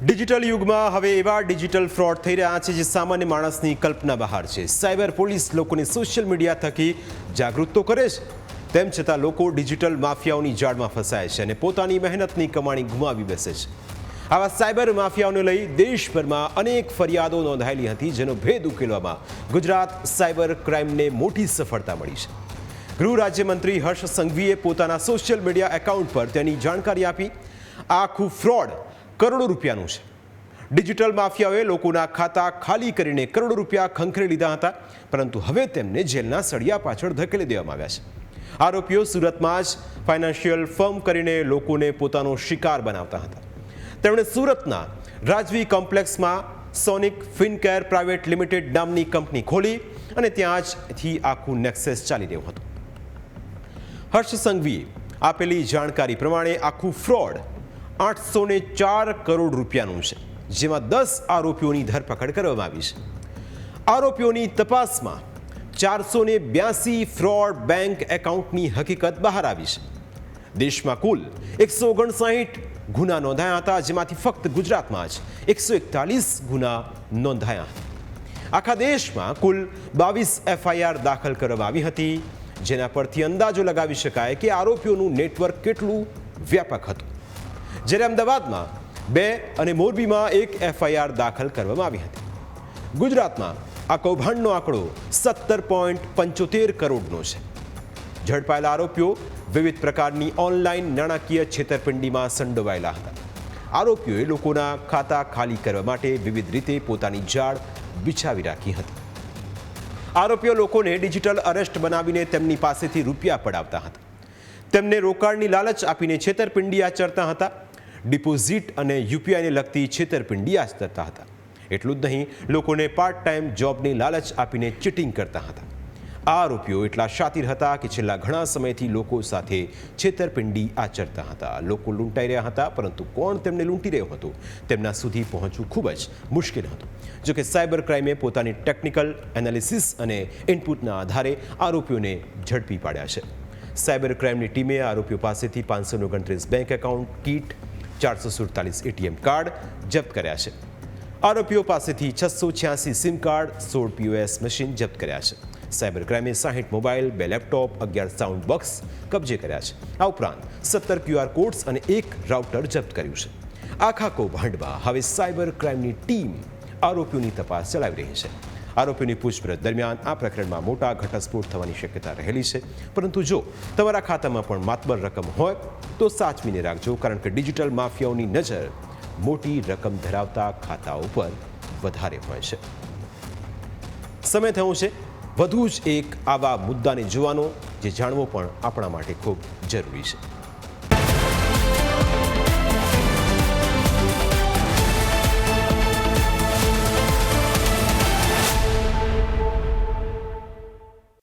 Digital યુગમાં હવે એવા ડિજિટલ ફ્રોડ થઈ રહ્યા છે જે સામાન્ય માણસની કલ્પના બહાર છે. સાયબર પોલીસ લોકોને સોશિયલ મીડિયા થકી જાગૃત તો કરે છે, તેમ છતાં લોકો ડિજિટલ માફિયાઓની જાળમાં ફસાય છે અને પોતાની મહેનતની કમાણી ગુમાવી બેસે છે. આવા સાયબર માફિયાઓને લઈ દેશભરમાં અનેક ફરિયાદો નોંધાયેલી હતી, જેનો ભેદ ઉકેલવામાં ગુજરાત સાયબર ક્રાઇમને મોટી સફળતા મળી છે. ગૃહ રાજ્યમંત્રી હર્ષ સંઘવીએ પોતાના સોશિયલ મીડિયા એકાઉન્ટ પર તેની જાણકારી આપી. આખું ફ્રોડ કરોડો રૂપિયાનું છે. ડિજિટલ માફિયાઓએ લોકોના ખાતા ખાલી કરીને કરોડો રૂપિયા ખંખરી લીધા હતા, પરંતુ હવે તેમને જેલના સળિયા પાછળ ધકેલી દેવામાં આવ્યા છે. આરોપીઓ સુરતમાં જ ફાઇનાન્શિયલ ફર્મ કરીને લોકોને પોતાનો શિકાર બનાવતા હતા. તેમણે સુરતના રાજવી કોમ્પ્લેક્સમાં સોનિક ફિનકેર પ્રાઇવેટ લિમિટેડ નામની કંપની ખોલી અને ત્યાં જથી આખું નેક્સેસ ચાલી રહ્યું હતું. હર્ષ સંઘવીએ આપેલી જાણકારી પ્રમાણે આખું ફ્રોડ આઠસો ને ચાર કરોડ રૂપિયાનું છે, જેમાં દસ આરોપીઓની ધરપકડ કરવામાં આવી છે. આરોપીઓની તપાસમાં ચારસો ને બ્યાસી ફ્રોડ બેંક એકાઉન્ટની હકીકત બહાર આવી છે. દેશમાં કુલ એકસો ઓગણસાઠ ગુના નોંધાયા હતા, જેમાંથી ફક્ત ગુજરાતમાં જ એકસો એકતાલીસ ગુના નોંધાયા. હતા આખા દેશમાં કુલ બાવીસ એફઆઈઆર દાખલ કરવામાં આવી હતી, જેના પરથી અંદાજો લગાવી શકાય કે આરોપીઓનું નેટવર્ક કેટલું વ્યાપક હતું. જ્યારે અમદાવાદમાં બે અને મોરબીમાં એક એફઆઈઆર દાખલ કરવામાં આવી હતી. ગુજરાતમાં આ કૌભાંડનો આંકડો સત્તર પોઈન્ટ પંચોતેર કરોડનો છે. ઝડપાયેલા આરોપીઓ વિવિધ પ્રકારની ઓનલાઈન નાણાકીય છેતરપિંડીમાં સંડોવાયેલા હતા. આરોપીઓએ લોકોના ખાતા ખાલી કરવા માટે વિવિધ રીતે પોતાની જાળ બિછાવી રાખી હતી. આરોપીઓ લોકોને ડિજિટલ અરેસ્ટ બનાવીને તેમની પાસેથી રૂપિયા પડાવતા હતા. તેમને રોકાણની લાલચ આપીને છેતરપિંડી આચરતા હતા. ડિપોઝિટ અને યુપીઆઈને લગતી છેતરપિંડી આચરતા હતા. એટલું જ નહીં, લોકોને પાર્ટ ટાઈમ જોબની લાલચ આપીને ચીટિંગ કરતા હતા. આ આરોપીઓ એટલા શાતિર હતા કે છેલ્લા ઘણા સમયથી લોકો સાથે છેતરપિંડી આચરતા હતા. લોકો લૂંટાઈ રહ્યા હતા, પરંતુ કોણ તેમને લૂંટી રહ્યો હતો, તેમના સુધી પહોંચવું ખૂબ જ મુશ્કેલ હતું. જોકે સાયબર ક્રાઇમે પોતાની ટેકનિકલ એનાલિસિસ અને ઇનપુટના આધારે આરોપીઓને ઝડપી પાડ્યા છે. સાયબર ક્રાઇમની ટીમે આરોપીઓ પાસેથી પાંચસો ઓગણત્રીસ બેંક એકાઉન્ટ, કીટ, ચારસો સુડતાલીસ એટીએમ કાર્ડ જપ્ત કર્યા છે. આરોપીઓ પાસેથી છસો છ્યાસી સિમ કાર્ડ, સોળ પીઓએસ મશીન જપ્ત કર્યા છે. સાયબર ક્રાઇમે સાહીઠ મોબાઈલ બે લેપટોપ, અગિયાર સાઉન્ડ બોક્સ કબજે કર્યા છે. આ ઉપરાંત સત્તર ક્યુઆર કોડ્સ અને એક રાઉટર જપ્ત કર્યું છે. આખા કૌભાંડમાં હવે સાયબર ક્રાઇમની ટીમ આરોપીઓની તપાસ ચલાવી રહી છે. આરોપીઓની પૂછપરછ દરમિયાન આ પ્રકરણમાં મોટા ઘટસ્ફોટ થવાની શક્યતા રહેલી છે. પરંતુ જો તમારા ખાતામાં પણ માતબર રકમ હોય, તો સાચવીને રાખજો, કારણ કે ડિજિટલ માફિયાઓની નજર મોટી રકમ ધરાવતા ખાતાઓ પર વધારે હોય છે. સમય થયો છે. વધુ જ એક આવા મુદ્દાને જોવાનો, જે જાણવો પણ આપણા માટે ખૂબ જરૂરી છે.